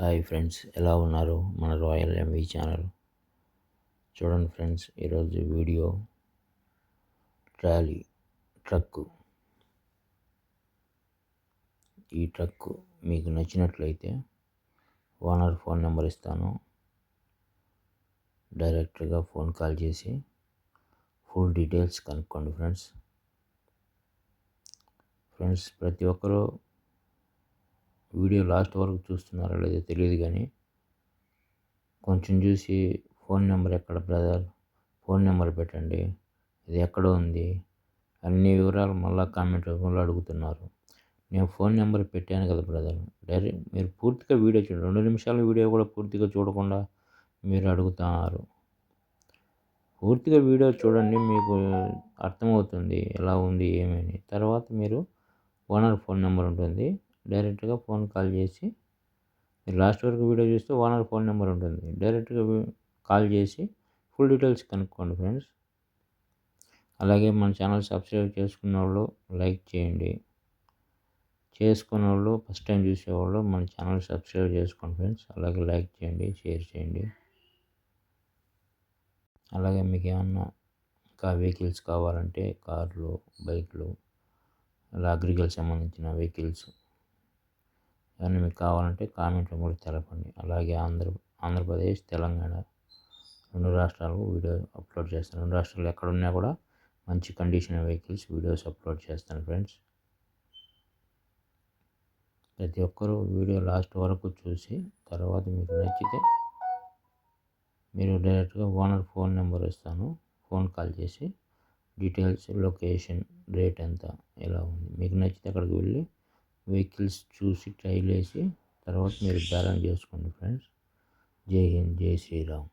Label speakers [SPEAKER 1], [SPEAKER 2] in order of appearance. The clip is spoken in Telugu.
[SPEAKER 1] హాయ్ ఫ్రెండ్స్ ఎలా ఉన్నారు మన రాయల్ ఎంవీ ఛానల్? చూడండి ఫ్రెండ్స్ ఈరోజు వీడియో ట్రాలీ ట్రక్కు. ఈ ట్రక్కు మీకు నచ్చినట్లయితే ఓనర్ ఫోన్ నెంబర్ ఇస్తాను. డైరెక్ట్గా ఫోన్ కాల్ చేసి ఫుల్ డీటెయిల్స్ కనుక్కోండి ఫ్రెండ్స్. ఫ్రెండ్స్ ప్రతి ఒక్కరూ వీడియో లాస్ట్ వరకు చూస్తున్నారో లేదో తెలియదు కానీ కొంచెం చూసి ఫోన్ నెంబర్ ఎక్కడ బ్రదర్? ఫోన్ నెంబర్ పెట్టండి. ఇది ఎక్కడ ఉంది? అన్ని వివరాలు మళ్ళీ కామెంట్ రూపంలో అడుగుతున్నారు. నేను ఫోన్ నెంబర్ పెట్టాను కదా బ్రదర్. డైరెక్ట్ మీరు పూర్తిగా వీడియో చూడండి. రెండు నిమిషాల వీడియో కూడా పూర్తిగా చూడకుండా మీరు అడుగుతున్నారు పూర్తిగా వీడియో చూడండి మీకు అర్థమవుతుంది ఎలా ఉంది ఏమని. తర్వాత మీరు ఓనర్ ఫోన్ నెంబర్ ఉంటుంది. డైరెక్ట్గా ఫోన్ కాల్ చేసి మీరు లాస్ట్ వరకు వీడియో చూస్తే ఓనర్ ఫోన్ నెంబర్ ఉంటుంది. డైరెక్ట్గా కాల్ చేసి ఫుల్ డీటెయిల్స్ కనుక్కోండి ఫ్రెండ్స్. అలాగే మన ఛానల్ సబ్స్క్రైబ్ చేసుకున్న వాళ్ళు లైక్ చేయండి. చేసుకున్న వాళ్ళు ఫస్ట్ టైం చూసేవాళ్ళు మన ఛానల్ సబ్స్క్రైబ్ చేసుకోండి ఫ్రెండ్స్. అలాగే లైక్ చేయండి షేర్ చేయండి. అలాగే మీకు ఏమన్నా ఇంకా వెహికల్స్ కావాలంటే కార్లు బైక్లు అలా అగ్రికల్చర్ సంబంధించిన వెహికల్స్ ఏమైనా మీకు కావాలంటే కామెంట్లో కూడా తెలపండి. అలాగే ఆంధ్ర ఆంధ్రప్రదేశ్ తెలంగాణ రెండు రాష్ట్రాలకు వీడియో అప్లోడ్ చేస్తాను. రెండు రాష్ట్రాలు ఎక్కడున్నా కూడా మంచి కండిషన్ వెహికల్స్ వీడియోస్ అప్లోడ్ చేస్తాను ఫ్రెండ్స్. ప్రతి ఒక్కరూ వీడియో లాస్ట్ వరకు చూసి తర్వాత మీకు నచ్చితే మీరు డైరెక్ట్గా ఓనర్ ఫోన్ నెంబర్ ఇస్తాను. ఫోన్ కాల్ చేసి డీటెయిల్స్ లొకేషన్ రేట్ ఎంత ఎలా ఉంది. మీకు నచ్చితే అక్కడికి వెళ్ళి వెహికల్స్ చూసి ట్రైల్ వేసి తర్వాత మీరు బ్యాలెన్స్ చేసుకోండి ఫ్రెండ్స్. జై హింద్ జై శ్రీరామ్.